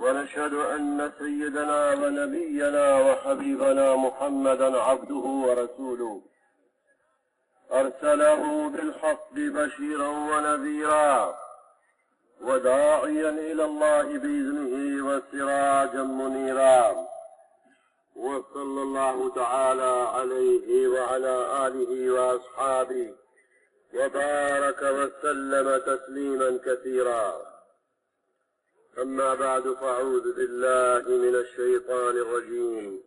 ونشهد أن سيدنا ونبينا وحبيبنا محمدا عبده ورسوله أرسله بالحق بشيرا ونذيرا وداعيا إلى الله بإذنه وسراجا منيرا وصلى الله تعالى عليه وعلى آله وأصحابه وبارك وسلم تسليما كثيرا أما بعد فأعوذ بالله من الشيطان الرجيم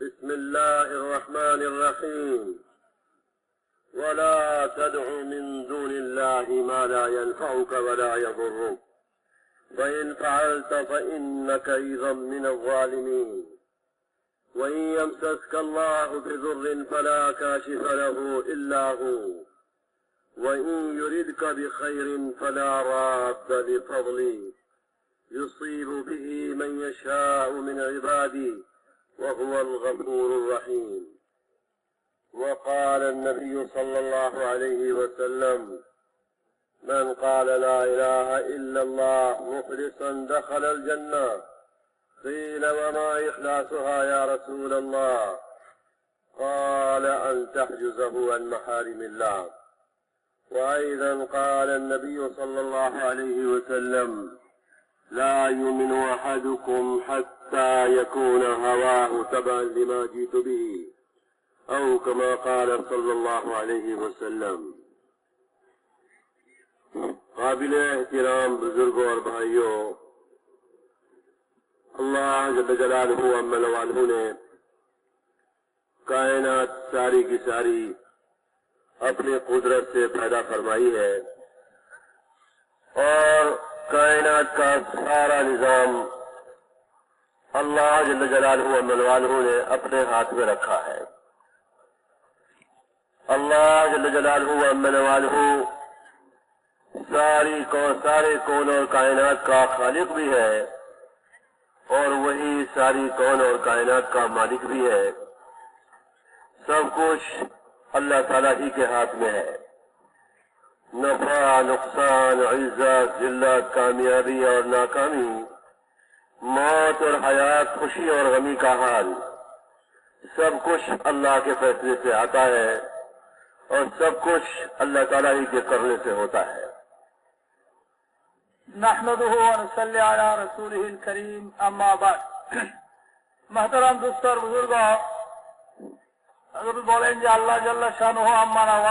بسم الله الرحمن الرحيم ولا تدع من دون الله ما لا ينفعك ولا يضرك وإن فعلت فإنك إذا من الظالمين وإن يمسسك الله بضر فلا كاشف له إلا هو وإن يردك بخير فلا راد لفضله يصيب به من يشاء من عباده وهو الغفور الرحيم وقال النبي صلى الله عليه وسلم من قال لا اله الا الله مخلصا دخل الجنه قيل وما اخلاصها يا رسول الله قال ان تحجزه عن محارم الله وايضا قال النبي صلى الله عليه وسلم لا يؤمن أحدكم حتى يكون هواه تبعا لما جيت به أو كما قال صلى الله عليه وسلم قابل احترام بزرگ اور بھائیوں اللہ جب جلال ہو امن والوں نے کائنات ساری کی ساری اپنے قدرت سے پیدا فرمائی ہے اور کائنات کا سارا نظام اللہ جل نے اپنے ہاتھ میں رکھا ہے اللہ جل ملوالہ ساری کون سارے کون اور کائنات کا خالق بھی ہے اور وہی ساری کون اور کائنات کا مالک بھی ہے سب کچھ اللہ تعالیٰ ہی کے ہاتھ میں ہے نفع نقصان عزت ذلت کامیابی اور ناکامی موت اور حیات خوشی اور غمی کا حال سب کچھ اللہ کے فیصلے سے آتا ہے اور سب کچھ اللہ تعالیٰ ہی کے کرنے سے ہوتا ہے نحمده ونصلي على رسوله الكريم اما بعد محترم دوستو اور বলেন যে আল্লাহ জাল্লা শাহু আমানহ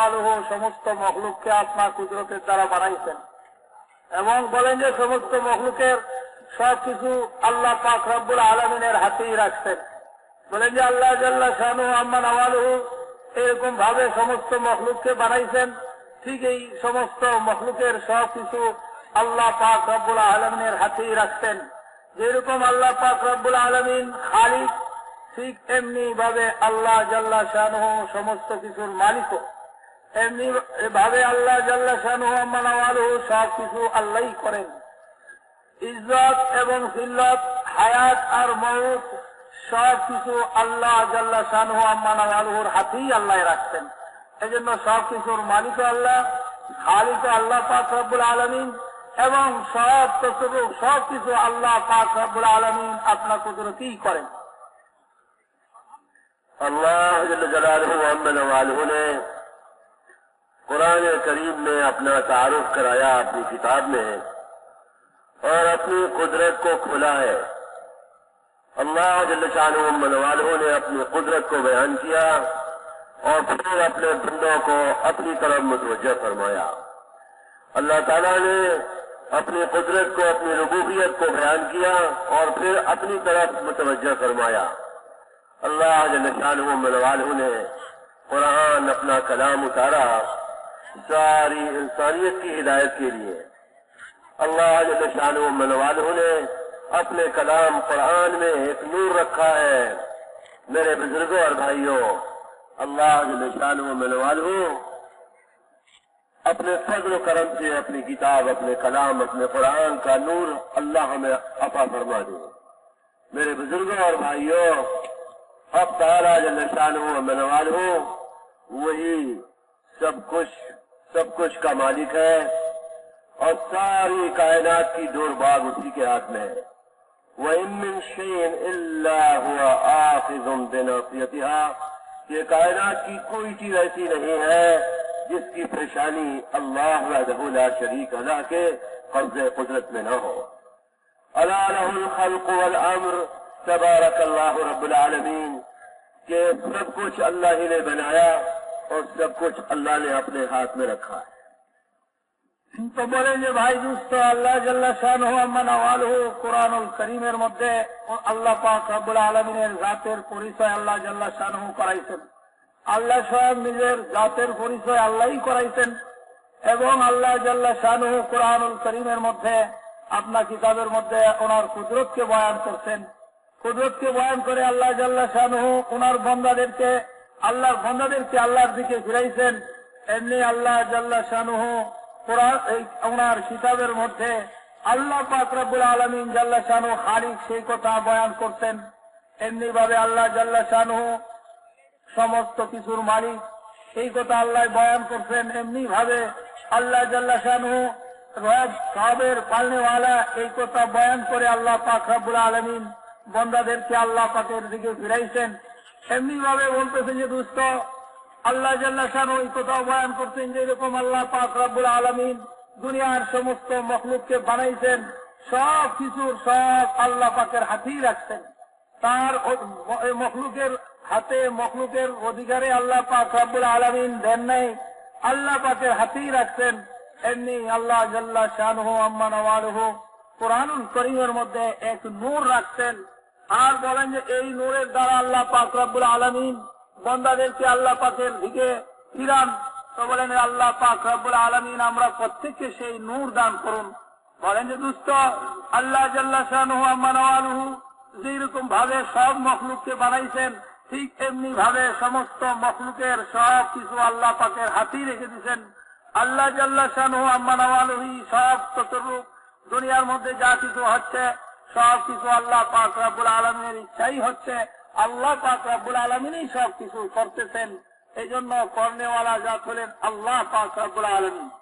সমস্ত মখলুককে আপনার কুদরতের দ্বারা বানাইছেন এবং বলেন যে সমস্ত মখলুকের সব কিছু আল্লাহ পাক রব্বুল আলমিনের হাতেই রাখছেন বলেন যে আল্লাহ জাল্লা শাহু আম্মান আওয়ালহু এরকম ভাবে সমস্ত মখলুককে বানাইছেন ঠিক এই সমস্ত মখলুকের সব কিছু আল্লাহ পাক রব্বুল আলমিনের হাতেই রাখছেন যেরকম আল্লাহ পাক রব্বুল আলমিন খালিদ ঠিক এমনি ভাবে আল্লাহ জাল্লা শাহ সমস্ত কিছুর মালিক এমনি ভাবে আল্লাহ জাল্লা শাহ সব কিছু আল্লাহ করেন ইজ্জত এবং সিল্লত হায়াত আর মৌত সব কিছু আল্লাহ জাল্লা শাহ আম্মানুর হাতেই আল্লাহ রাখতেন এই জন্য সব কিছুর মালিক আল্লাহ খালিক আল্লাহ পাক রব্বুল আলমিন এবং সব তসরুপ সব কিছু আল্লাহ পাক রব্বুল আলমিন আপনার কুদরতেই করেন اللہ جل جلالہ محمد والہ نے قرآن کریم میں اپنا تعارف کرایا اپنی کتاب میں اور اپنی قدرت کو کھلا ہے اللہ جل صع محمد والوں نے اپنی قدرت کو بیان کیا اور پھر اپنے بندوں کو اپنی طرف متوجہ فرمایا اللہ تعالیٰ نے اپنی قدرت کو اپنی ربوبیت کو بیان کیا اور پھر اپنی طرف متوجہ فرمایا اللہ و منوال انہیں قرآن اپنا کلام اتارا ساری انسانیت کی ہدایت کے لیے اللہ و منوال نے اپنے کلام قرآن میں ایک نور رکھا ہے میرے بزرگوں اور بھائیوں اللہ جل نشانو میں لوال اپنے فضل و کرم سے اپنی کتاب اپنے کلام اپنے قرآن کا نور اللہ ہمیں عطا فرما دے میرے بزرگوں اور بھائیوں اب تارا جنشان ہو منوال ہو وہی سب کچھ سب کچھ کا مالک ہے اور ساری کائنات کی دور باغ اسی کے ہاتھ میں ہے یہ کائنات کی کوئی چیز ایسی نہیں ہے جس کی پریشانی اللہ لا شریک اللہ کے قبضۂ قدرت میں نہ ہو اللہ الخلق والامر تبارک اللہ رب العالمین کہ سب کچھ اللہ ہی نے بنایا اور سب کچھ اللہ نے اپنے ہاتھ میں رکھا ہے تو بولیں گے اللہ جل قرآن الکریم مدے اللہ پاک اب العالمی ذاتی اللہ جل ہو کرائی سن اللہ شیر اللہ ہی کرائی سن ایو اللہ جل شاہ قرآن الکریم مدعے اپنا کتاب مدعے اور قدرت کے بیان کر سن কুদরতকে বয়ান করে আল্লাহ জাল্লা শাহু ওনার বন্দাদেরকে আল্লাহর বন্দাদেরকে আল্লাহর দিকে ফিরাইছেন এমনি আল্লাহ জাল্লা শাহ ওনার কিতাবের মধ্যে আল্লাহ পাকরাবুল আলমিন জাল্লা শাহু হারিক সেই কথা বয়ান করতেন এমনি ভাবে আল্লাহ জাল্লা শাহু সমস্ত কিছুর মালিক এই কথা আল্লাহ বয়ান করছেন এমনি ভাবে আল্লাহ জাল্লা শাহু রব সাহেবের পালনেওয়ালা এই কথা বয়ান করে আল্লাহ পাকরাবুল আলমিন বন্দাদেরকে আল্লাহ পাকের দিকে ফিরাইছেন এমনি ভাবে বলতেছে যে দুস্থ আল্লাহ জাল্লাহান ওই কোথাও বয়ান করছেন যে এরকম আল্লাহ পাক রাবুল আলমিন দুনিয়ার সমস্ত মখলুককে বানাইছেন সব কিছুর সব আল্লাহ পাকের হাতেই রাখছেন তার মখলুকের হাতে মখলুকের অধিকারে আল্লাহ পাক রাবুল আলমিন দেন নাই আল্লাহ পাকের হাতেই রাখছেন এমনি আল্লাহ জাল্লাহ শাহ আম্মান আওয়ার হোক কোরআনুল করিমের মধ্যে এক নূর রাখছেন আর বলেন যে এই নূরের দ্বারা আল্লাহ পাক রব্বুল আলমিন বন্দাদেরকে আল্লাহ পাকের দিকে ফিরান তো বলেন আল্লাহ পাক রব্বুল আলমিন আমরা প্রত্যেককে সেই নূর দান করুন বলেন যে দুস্ত আল্লাহ জাল্লাহ আমানহু যেরকম ভাবে সব মখলুককে বানাইছেন ঠিক এমনি ভাবে সমস্ত মখলুকের সব কিছু আল্লাহ পাকের হাতেই রেখে দিয়েছেন আল্লাহ জাল্লাহ শাহু আমানহী সব চতুর্রূপ দুনিয়ার মধ্যে যা কিছু হচ্ছে সব কিছু আল্লাহ পাক রাবুল আলমিনের ইচ্ছাই হচ্ছে আল্লাহ পাক রাবুল আলমিনই সব কিছু করতেছেন এই জন্য কর্ণেওয়ালা যা হলেন আল্লাহ পাক রাবুল আলমিন